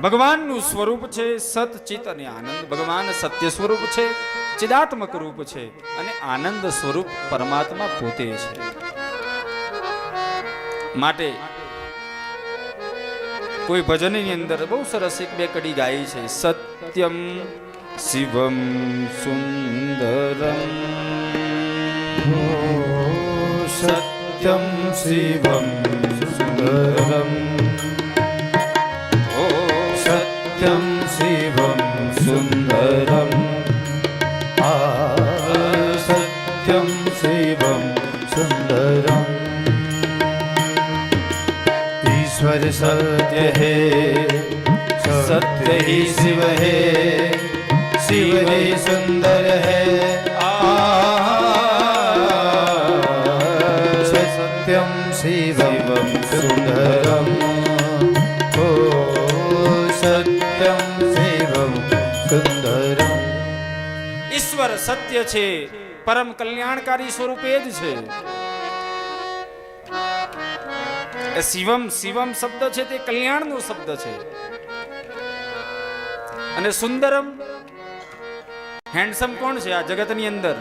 ભગવાનનું સ્વરૂપ છે સત ચિત અને આનંદ. ભગવાન સત્ય સ્વરૂપ છે, ચિદાત્મક રૂપ છે અને આનંદ સ્વરૂપ પરમાત્મા પોતે છે. માટે કોઈ ભજનની અંદર બહુ સરસ એક બે કડી ગાઈ છે. સત્યમ શિવમ સુંદરમ. સત્યમ શિવમ સુંદરમ. सत्य है सत्य ही शिव है शिव ही सुंदर है आ सत्यम शिवम सुंदरम ओ सत्यम शिवम सुंदरम ઈશ્વર સત્ય છે પરમ કલ્યાણકારી સ્વરૂપે જ છે શિવમ શિવમ શબ્દ છે તે કલ્યાણનો શબ્દ છે. અને સુંદરમ હેન્ડસમ કોણ છે આ જગતની અંદર?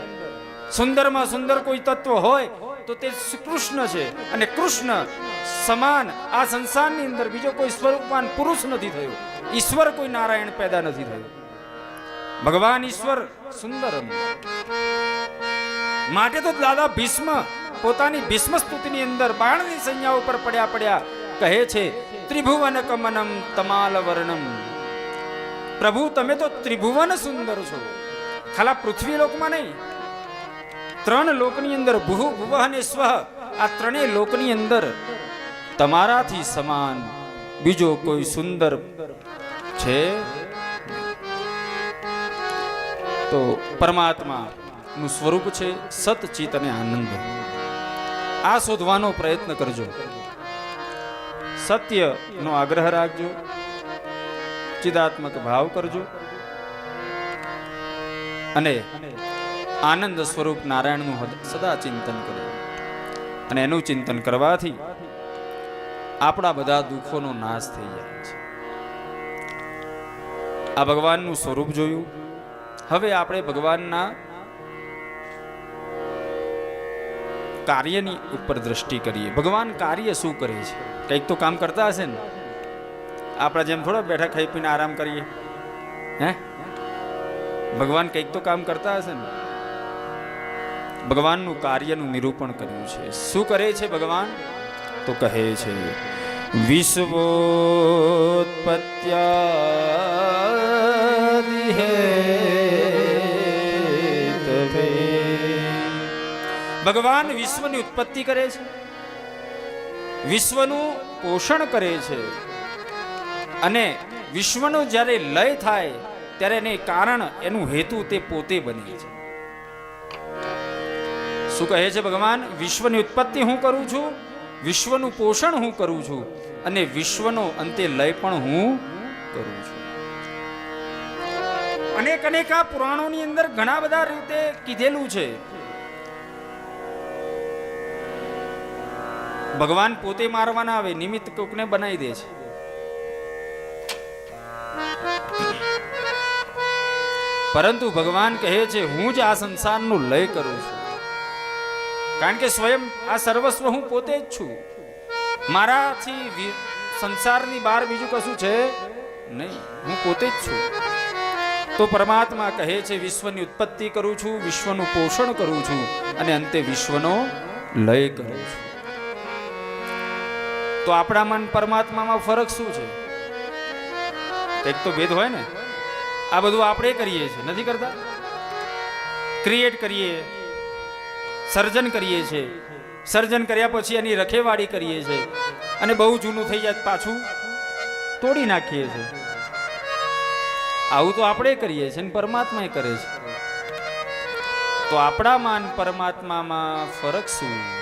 સુંદરમાં સુંદર કોઈ તત્વ હોય તો તે કૃષ્ણ છે. અને કૃષ્ણ સમાન આ સંસારની અંદર બીજો કોઈ સ્વરૂપવાન પુરુષ નથી થયો. ઈશ્વર કોઈ નારાયણ પેદા નથી થયો. ભગવાન ઈશ્વર સુંદરમ. માટે તો દાદા ભીષ્મ પોતાની ભીષ્મ સ્તુતિની અંદર બાણની સંજ્ઞા ઉપર પડ્યા પડ્યા કહે છે, ત્રિભુવન કમનમ તમાલ વર્ણમ. પ્રભુ, તમે તો ત્રિભુવન સુંદર છો. ખાલા પૃથ્વી લોકમાં નહીં. ત્રણ લોકની અંદર ભૂ ભુવ અને સ્વ આ ત્રણેય લોકની અંદર તમારાથી સમાન બીજો કોઈ સુંદર છે? તો પરમાત્મા નું સ્વરૂપ છે સતચિત અને આનંદ. આ શોધવાનો પ્રયત્ન કરજો. સત્ય નો આગ્રહ રાખજો. ચિદાત્મક ભાવ કરજો. અને આનંદ સ્વરૂપ નારાયણનું સદા ચિંતન કરજો અને એનું ચિંતન કરવાથી આપણા બધા દુઃખોનો નાશ થઈ જાય છે. આ ભગવાનનું સ્વરૂપ જોયું. હવે આપણે ભગવાનના કાર્યની ઉપર દ્રષ્ટિ કરીએ. ભગવાન કાર્ય શું કરે છે? કંઈક તો કામ કરતા હશે ને? આપણા જેમ થોડા બેઠા ખાઈ પીને આરામ કરીએ. હે? ભગવાન કંઈક તો કામ કરતા હશે ને? ભગવાનનું કાર્યનું નિરૂપણ કર્યું છે. શું કરે છે ભગવાન? તો કહે છે વિશ્વોત્પત્યા હેતવે ભગવાન વિશ્વની ઉત્પત્તિ કરે છે. વિશ્વનું પોષણ કરે છે. અને વિશ્વનો જ્યારે લય થાય, ત્યારે એને કારણ, એનું હેતુ તે પોતે બને છે. શું કહે છે ભગવાન? વિશ્વની ઉત્પત્તિ હું કરું છું, વિશ્વનું પોષણ હું કરું છું, અને વિશ્વનો અંતે લય પણ હું કરું છું. અનેક અનેક આ પુરાણોની અંદર ઘણા બધા રીતે કીધેલું છે. ભગવાન પોતે મારવાના આવે, નિમિત્ત કોકને બનાવી દે છે. પરંતુ ભગવાન કહે છે, હું જ આ સંસારનું લય કરું છું. કારણ કે સ્વયં આ સર્વસ્વ હું પોતે જ છું. મારાથી સંસારની બહાર બીજું કશું છે નહીં. હું પોતે જ છું. તો પરમાત્મા કહે છે, વિશ્વની ઉત્પત્તિ કરું છું, વિશ્વનું પોષણ કરું છું અને અંતે વિશ્વનો લય કરું છું. તો આપણા મન પરમાત્મામાં ફરક શું છે? એક તો ભેદ હોય ને? આ બધું આપણે કરીએ છીએ. નથી કરતા? ક્રિએટ કરીએ. સર્જન કરીએ છીએ. સર્જન કર્યા પછી એની રખેવાળી કરીએ છીએ. અને બહુ જૂનું થઈ જાય પાછું તોડી નાખીએ છીએ. આવું તો આપણે કરીએ છીએ અને પરમાત્મા કરે છે. તો આપણામાં અને પરમાત્મામાં ફરક શું?